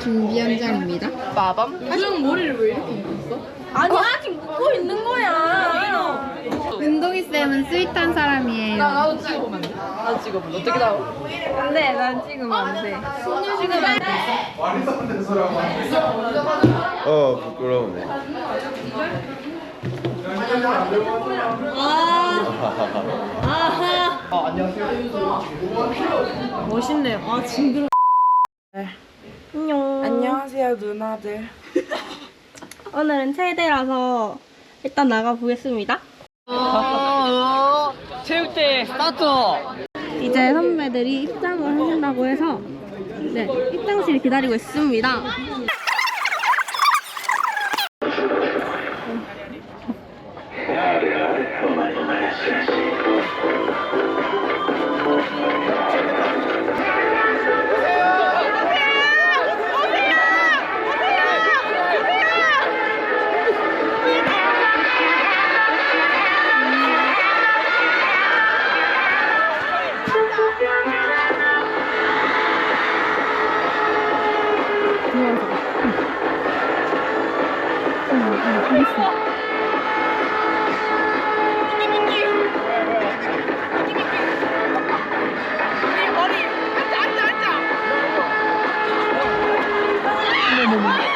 시작. 마밤? 수영 머리를 왜 이렇게 묶었어? 아니 아직 묶고 있는 거야. 은동이 쌤은 스윗한 사람이에요. 나 나도 찍어보면 안 돼? 나도 찍어볼래. 어떻게 나와? 안돼 난 지금 안 돼. 찍으면 안 돼. 어 부끄러우네 멋있네요. 아 징그러. 안녕. 안녕하세요 누나들 오늘은 체대라서 일단 나가 보겠습니다. 체육대회 스타트! 이제 선배들이 입장을 하신다고 해서 네 입장실 기다리고 있습니다. 우와,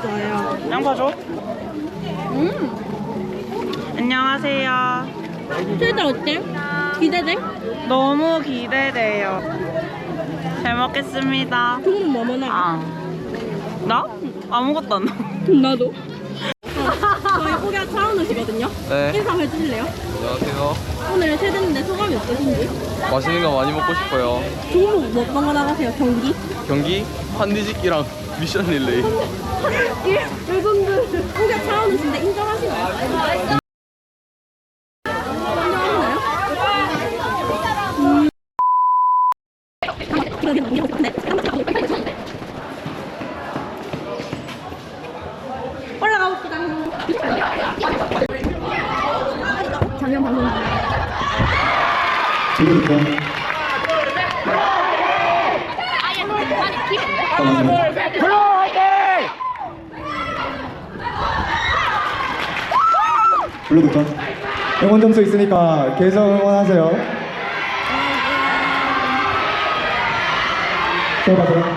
오셨어요. 양파 줘? 안녕하세요. 체대 어때? 기대돼? 너무 기대돼요. 잘 먹겠습니다. 종목 뭐뭐 나? 아. 나? 아무것도 안 나. 나도. 저희 고기가 차은우시거든요. 네 인사 해주실래요? 안녕하세요 오늘 체대인데 소감이 어떠신지? 맛있는 거 많이 먹고 싶어요 종목 뭐 어떤 거 나가세요? 경기? 경기 한디짓기랑 미션 릴레이 레전드. 고기가 차은우신데 인정하시나요? 인정하시나요? 올라가 봅시다. 작년 방송. 불러듣죠? 응원 점수 있으니까 계속 응원하세요. 들어봐, 들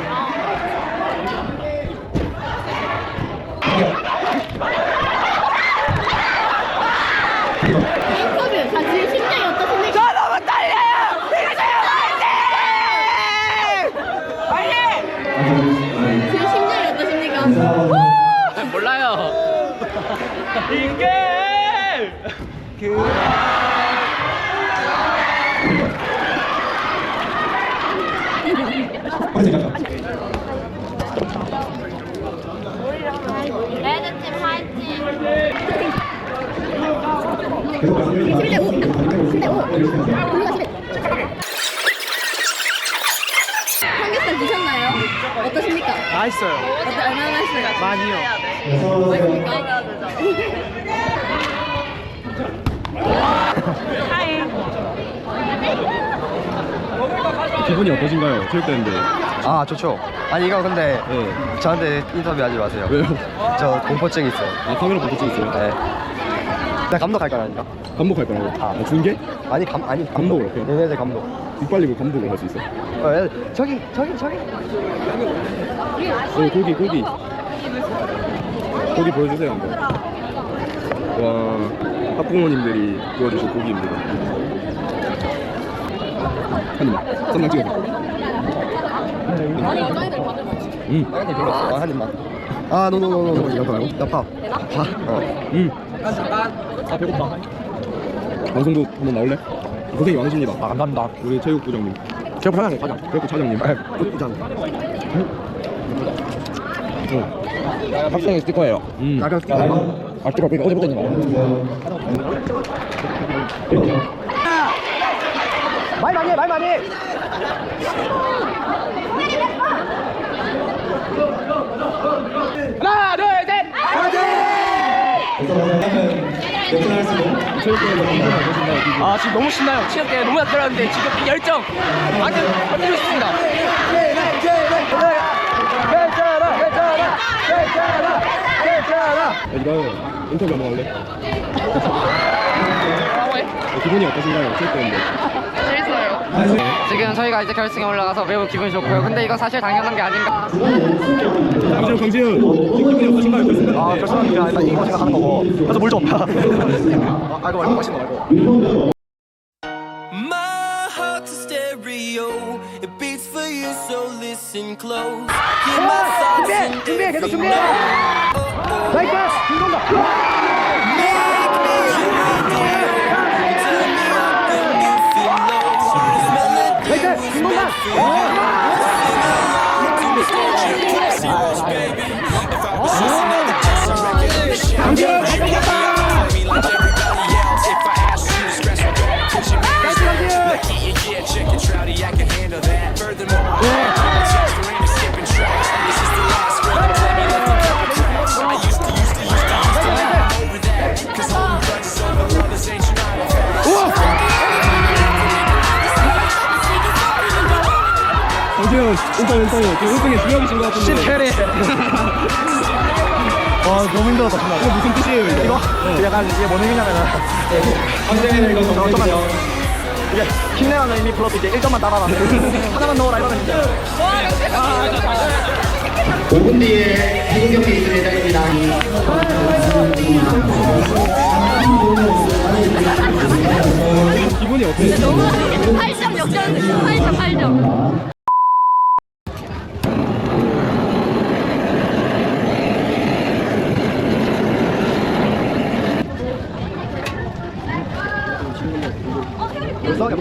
11대 5 계셨나요? 어떠십니까? 맛있어요. 어때, 얼마나 아, 맛있어요? 많이요. 기분이 어떠신가요? 체육대인데 아 좋죠. 아니 이거 근데 네. 저한테 인터뷰하지 마세요. 왜요? 저 공포증 있어요. 아, 성희롱 공포증 있어요? 네. 나 감독할 거라니까. 감독할 거라고. 아, 중계? 아니 감 아니 감독을 해. 얘네들 감독. 이빨리고 감독을 할 수 있어. 어, 얘, 저기 저기 저기. 어, 고기, 고기. 고기 보여주세요, 한번. 와, 학부모님들이 구워주신 고기입니다. 한 입만. 쌈장 찍어서. 음, 빨간색 별로 없어. 아, 한 입만. 아, 노노노노. 이거 말고. 나 파. 파. 어. 음. 아, 배고파. 방송국 한번 나올래? 고생이 많으십니다. 아, 감사합니다. 우리 체육부장님. 제가 편하게 가자. 체육부 차장님. 부장. 어. 학생의 스티커예요. 음. 나가 스티커. 아, 스티커 어제부터 있는 말 많이 해, 말 많이 해. 하나, 둘, 셋. 아 지금 너무 신나요. 체육대회 너무 약들었는데 지금 이 열정 완전 터지고 있습니다. 괜찮아, 괜찮아, 괜찮아, 괜찮아. 이거 인터뷰 한번 할래? 어, 기분이 어떠신가요? 체육대회인데. 지금 저희가 이제 결승에 올라가서 매우 기분이 좋고요. 근데 이거 사실 당연한 게 아닌가. 강지훈, 강지훈. 기분이 어떠신가요? 결승대. 아, 결승합니다. 일단 이거 생각하는 거고. 그래서 물 좀. 아, 이거 말고 맛있는 거 말고. My heart's a stereo. It beats for you, so listen close. Hear my thoughts in 준비해, 계속 준비해. 나이스, 김 동덕. 나이스, 김동덕. 강지훈, 인터뷰, 인터뷰. 지금 1등에 주혁이신 것 같은데. 캐리. 와, 너무 힘들었다, 정말. 이거 무슨 뜻이에요, 이거? 이거? 약간 이게 뭔 의미냐면은 황재민을 이거 정해주세요. 이게 힘내라는 의미 플러스 이제 1점만 따라라 하나만 넣어라 이러면 이제 5분 뒤에 해군 경기 있을 예정입니다. 기분이 어떠세요? 8점 역전 8점 8점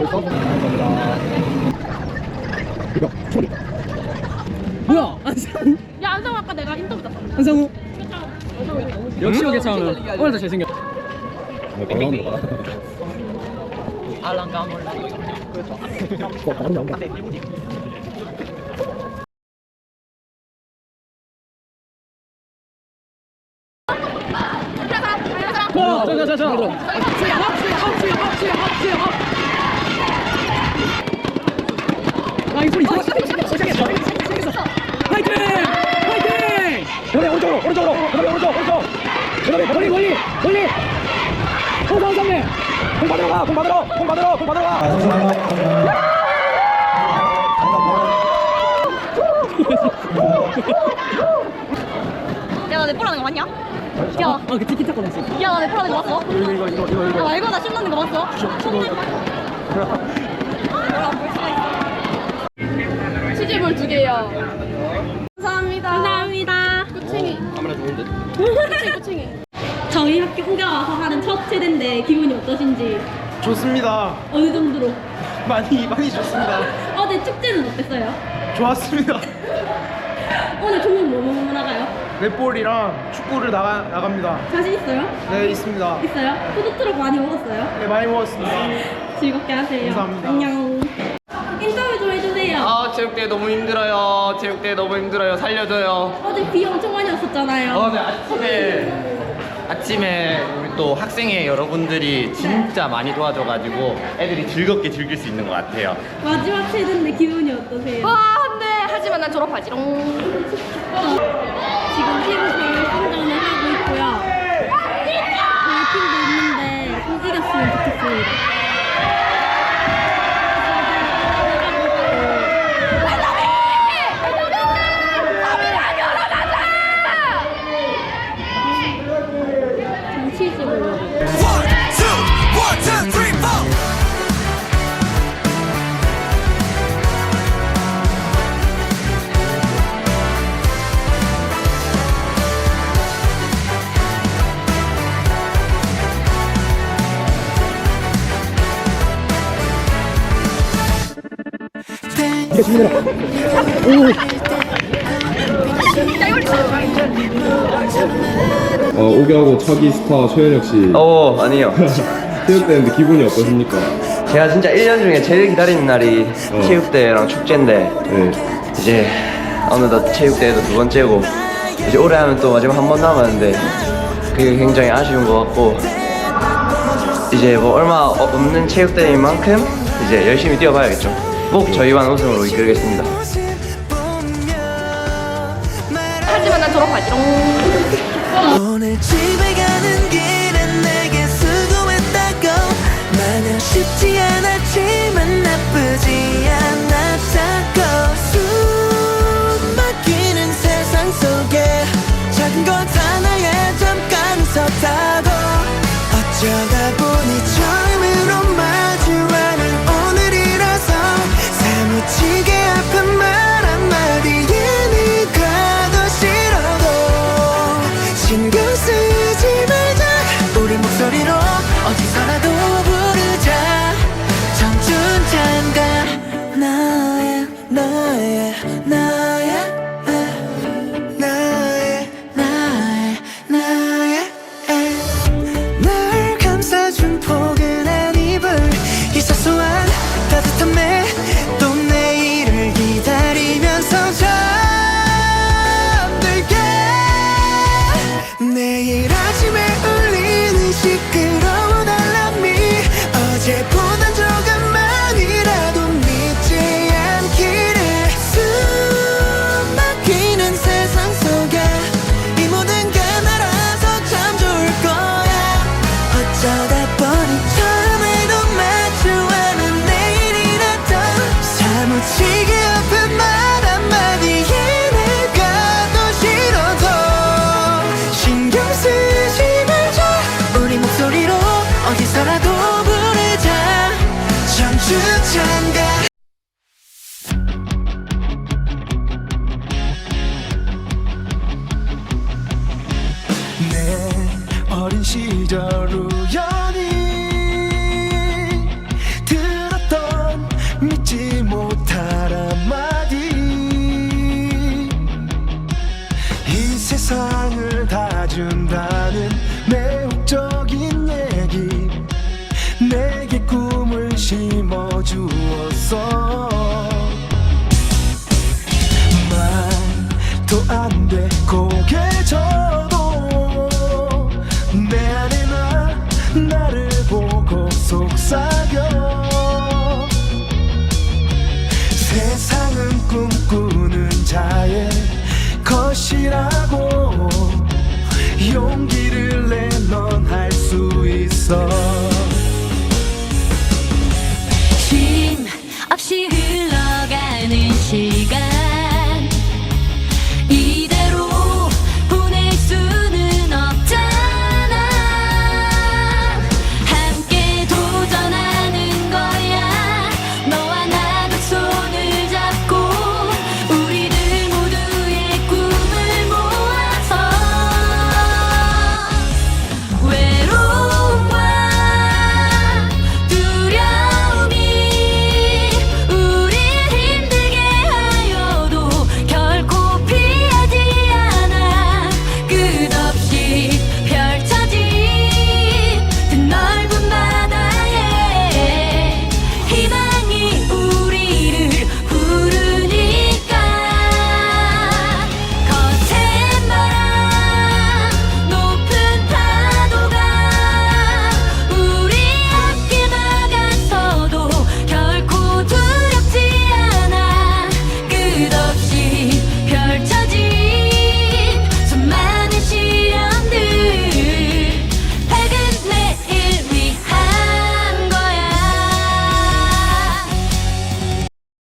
벌써? 이거, 소리. 뭐야 안상우 야 안상우 아까 내가 인터뷰 잤어 한상우. 역시 괜찮아. 오늘도 잘생겼. 저, 저, 저, 아, 이 소리. 시작했어. 화이팅! 화이팅! 그다음에 오른쪽으로, 오른쪽으로, 그다음에 오른쪽, 오른쪽. 그다음에 멀리, 멀리, 멀리. 호성 선배. 공 받으러 가, 공 받으러, 공 받으러, 공 받으러 가. 야 나내 뽀라는 거 봤냐? 야, 아, 그 티키타카 봤어. 야, 나내 뽀라는 거 봤어? 이거 이거 이거 이거 야, 말고 나춤 넣는 거 봤어? 치즈볼 두 개요. 감사합니다. 감사합니다. 꼬챙이. 카메라 좋은데? 꼬챙이, 꼬챙이. 저희 학교 후가 와서 하는 첫 체대인데 기분이 어떠신지 좋습니다. 어느 정도로? 많이 많이 좋습니다. 어제 축제는 어땠어요? 좋았습니다. 오늘 종목 뭐, 뭐, 뭐 나가요? 넷볼이랑 축구를 나가 나갑니다. 자신 있어요? 네 있습니다. 있어요? 푸드트럭 많이 먹었어요? 네 많이 먹었습니다. 즐겁게 하세요. 감사합니다. 안녕. 인터뷰 좀 해주세요. 아, 체육대회 너무 힘들어요. 체육대회 너무 힘들어요. 살려줘요. 어제 비 엄청 많이 왔었잖아요. 어, 네, 아침에 아침에 우리 또 학생회 여러분들이 진짜 많이 도와줘가지고 애들이 즐겁게 즐길 수 있는 것 같아요. 마지막 체대인데 기분이 어떠세요? 와, 네. 하지만 난 졸업하지롱. 지금 팀 교육 선전을 하고 있고요. 저희 팀도 있는데 이겼으면 좋겠습니다. 어, 오기하고 차기 스타 최현혁 씨 어 아니요 체육대회인데 기분이 어떠십니까? 제가 진짜 1년 중에 제일 기다리는 날이 어. 체육대회랑 축제인데 네. 이제 어느덧 체육대회도 두 번째고 이제 올해 하면 또 마지막 한 번 남았는데 그게 굉장히 아쉬운 것 같고 이제 뭐 얼마 어- 없는 체육대회인 만큼 이제 열심히 뛰어봐야겠죠 꼭 저희만 우승으로 이끌겠습니다. 하지만 난 졸업하지롱. 오늘 집에 가는 길에 내게 수고했다고. 마냥 쉽지 않았지만 나쁘지 않았다고. 숨 막히는 세상 속에 작은 것 하나에 잠깐 섰다고. 어쩌 이 세상을 다 준다는